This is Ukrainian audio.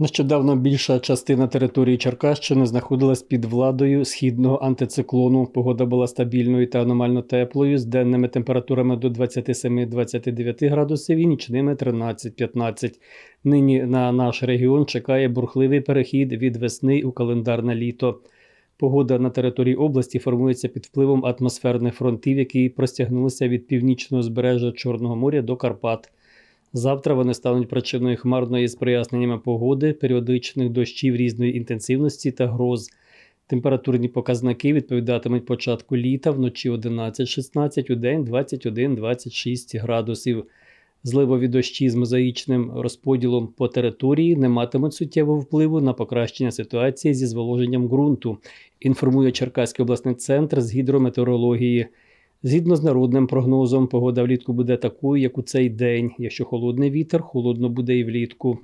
Нещодавно більша частина території Черкащини знаходилась під владою східного антициклону. Погода була стабільною та аномально теплою, з денними температурами до 27-29 градусів і нічними 13-15. Нині на наш регіон чекає бурхливий перехід від весни у календарне літо. Погода на території області формується під впливом атмосферних фронтів, які простягнулися від північного збережжя Чорного моря до Карпат. Завтра вони стануть причиною хмарної з проясненнями погоди, періодичних дощів різної інтенсивності та гроз. Температурні показники відповідатимуть початку літа вночі 11-16, у день 21-26 градусів. Зливові дощі з мозаїчним розподілом по території не матимуть суттєвого впливу на покращення ситуації зі зволоженням ґрунту, інформує Черкаський обласний центр з гідрометеорології. Згідно з народним прогнозом, погода влітку буде такою, як у цей день. Якщо холодний вітер, холодно буде і влітку.